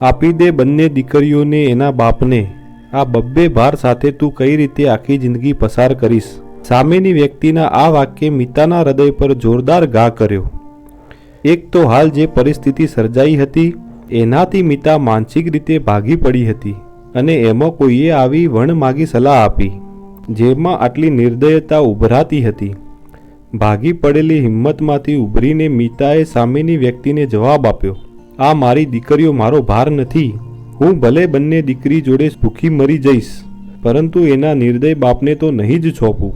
આપી દે બંને દીકરીઓને એના બાપને. આ બબ્બે ભાર સાથે તું કઈ રીતે આખી જિંદગી પસાર કરીશ? સામેની વ્યક્તિના આ વાક્યે મિતાના હૃદય પર જોરદાર ઘા કર્યો. એક તો હાલ જે પરિસ્થિતિ સર્જાઈ હતી, એનાથી મિતા માનસિક રીતે ભાગી પડી હતી અને એમાં કોઈએ આવી વણ માગી સલાહ આપી, જેમાં આટલી નિર્દયતા ઉભરાતી હતી. ભાગી પડેલી હિંમતમાંથી ઉભરીને મિતાએ સામેની વ્યક્તિને જવાબ આપ્યો. આ મારી દીકરીઓ મારો ભાર નથી. હું ભલે બંને દીકરી જોડે ભૂખી મરી જઈશ, પરંતુ એના નિર્દય બાપને તો નહીં જ છોપું.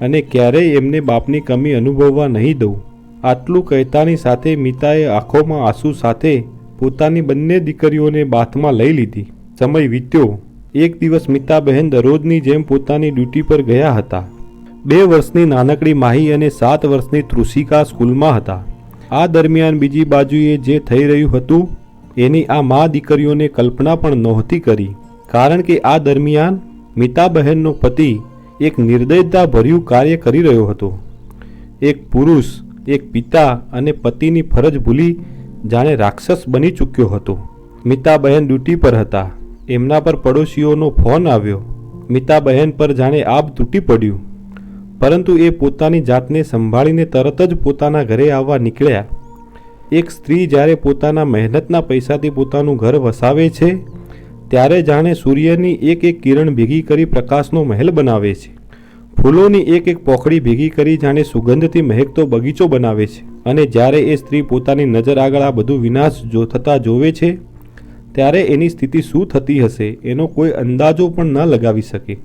અને ક્યારેય એમને બાપની કમી અનુભવવા નહીં દઉં. આટલું કહેતાની સાથે મિતાએ આંખોમાં આંસુ સાથે પોતાની બંને દીકરીઓને બાથમાં લઈ લીધી. સમય વીત્યો. એક દિવસ મિતાબહેન દરરોજની જેમ પોતાની ડ્યુટી પર ગયા હતા. બે વર્ષની નાનકડી માહી અને સાત વર્ષની તૃષિકા સ્કૂલમાં હતા. આ દરમિયાન બીજી બાજુએ જે થઈ રહ્યું હતું, એની આ મા દીકરીઓને કલ્પના પણ નહોતી કરી. કારણ કે આ દરમિયાન મિતાબહેનનો પતિ એક નિર્દયતા ભર્યું કાર્ય કરી રહ્યો હતો. એક પુરુષ, એક પિતા અને પતિની ફરજ ભૂલી જાણે રાક્ષસ બની ચૂક્યો હતો. મિતાબહેન ડ્યુટી પર હતા. એમના પર પડોશીઓનો ફોન આવ્યો. મિતાબહેન પર જાણે આબ તૂટી પડ્યું. પરંતુ એ પોતાની જાતને સંભાળીને તરત જ પોતાના ઘરે આવવા નીકળ્યા. એક સ્ત્રી જ્યારે પોતાના મહેનતના પૈસાથી પોતાનું ઘર વસાવે છે, ત્યારે જાણે સૂર્યની એક એક કિરણ ભેગી કરી પ્રકાશનો મહેલ બનાવે છે. ફૂલોની એક એક પોખડી ભેગી કરી જાણે સુગંધથી મહેકતો બગીચો બનાવે છે અને જ્યારે એ સ્ત્રી પોતાની નજર આગળ આ બધું વિનાશ જો થતા જોવે છે, ત્યારે એની સ્થિતિ શું થતી હશે એનો કોઈ અંદાજો પણ ન લગાવી શકે.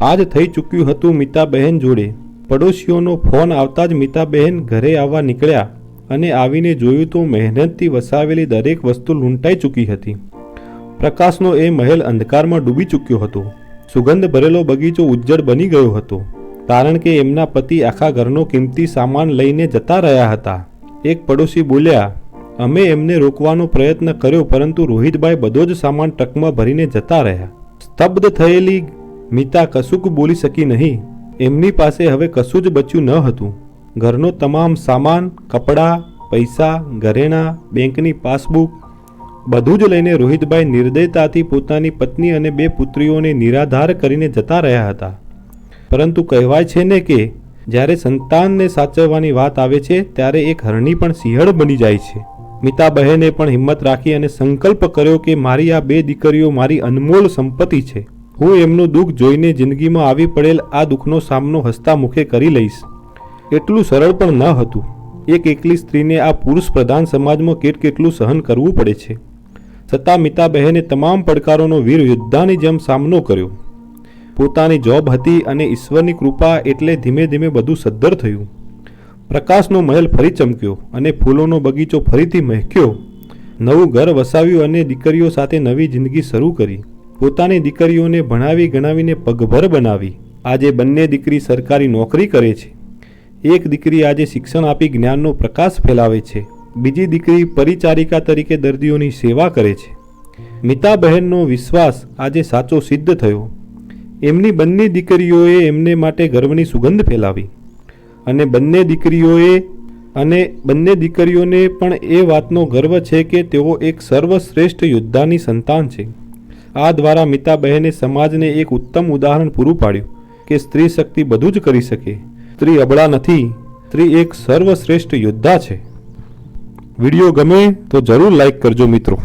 આજ થઈ ચૂક્યું હતું મિતાબહેન જોડે. પડોશીઓનો ફોન આવતા જ મિતાબહેન ઘરે આવવા નીકળ્યા અને આવીને જોયું તો મહેનતથી વસાવેલી દરેક વસ્તુ લૂંટાઈ ચૂકી હતી. પ્રકાશનો એ મહેલ અંધકારમાં ડૂબી ચૂક્યો હતો. સુગંધ ભરેલો બગીચો ઉજ્જડ બની ગયો હતો. કારણ કે એમના પતિ આખા ઘરનો કિંમતી સામાન લઈને જતા રહ્યા હતા. એક પડોશી બોલ્યા, અમે એમને રોકવાનો પ્રયત્ન કર્યો, પરંતુ રોહિતભાઈ બધો જ સામાન ટ્રકમાં ભરીને જતા રહ્યા. સ્તબ્ધ થયેલી મિતા કશુંક બોલી શકી નહીં. એમની પાસે હવે કશું જ બચ્યું ન હતું. ઘરનો તમામ સામાન, કપડાં, પૈસા, ઘરેણાં, બેંકની પાસબુક, બધું જ લઈને રોહિતભાઈ નિર્દયતાથી પોતાની પત્ની અને બે પુત્રીઓને નિરાધાર કરીને જતા રહ્યા હતા. પરંતુ કહેવાય છે ને કે, જ્યારે સંતાનને સાચવવાની વાત આવે છે, ત્યારે એક હરણી પણ સિંહણ બની જાય છે. મિતાબહેને પણ હિંમત રાખી અને સંકલ્પ કર્યો કે મારી આ બે દીકરીઓ મારી અનમોલ સંપત્તિ છે. હું એમનું દુઃખ જોઈને જિંદગીમાં આવી પડેલ આ દુઃખનો સામનો હસતા મુખે કરી લઈશ. એટલું સરળ પણ ન હતું. એક એકલી સ્ત્રીને આ પુરુષ પ્રધાન સમાજમાં કેટ કેટલું સહન કરવું પડે છે? છતાં મિતાબહેને તમામ પડકારોનો વીર યોદ્ધાની જેમ સામનો કર્યો. પોતાની જોબ હતી અને ઈશ્વરની કૃપા એટલે ધીમે ધીમે બધું સદ્ધર થયું. પ્રકાશનો મહેલ ફરી ચમક્યો અને ફૂલોનો બગીચો ફરીથી મહેક્યો. નવું ઘર વસાવ્યું અને દીકરીઓ સાથે નવી જિંદગી શરૂ કરી. પોતાની દીકરીઓને ભણાવી ગણાવીને પગભર બનાવી. આજે બંને દીકરી સરકારી નોકરી કરે છે. એક દીકરી આજે શિક્ષણ આપી જ્ઞાનનો પ્રકાશ ફેલાવે છે. બીજી દીકરી પરિચારિકા તરીકે દર્દીઓની સેવા કરે છે. મિતાબહેનનો વિશ્વાસ આજે સાચો સિદ્ધ થયો. એમની બંને દીકરીઓએ એમને માટે ગર્વની સુગંધ ફેલાવી. અને બંને દીકરીઓએ અને બંને દીકરીઓને પણ એ વાતનો ગર્વ છે કે તેઓ એક સર્વશ્રેષ્ઠ યોદ્ધાની સંતાન છે. આ દ્વારા મિતાબહેને સમાજને એક ઉત્તમ ઉદાહરણ પૂરું પાડ્યું કે સ્ત્રી શક્તિ બધું જ કરી શકે. સ્ત્રી અબળા નથી, સ્ત્રી એક સર્વશ્રેષ્ઠ યોદ્ધા છે. વીડિયો ગમે તો જરૂર લાઈક કરજો મિત્રો.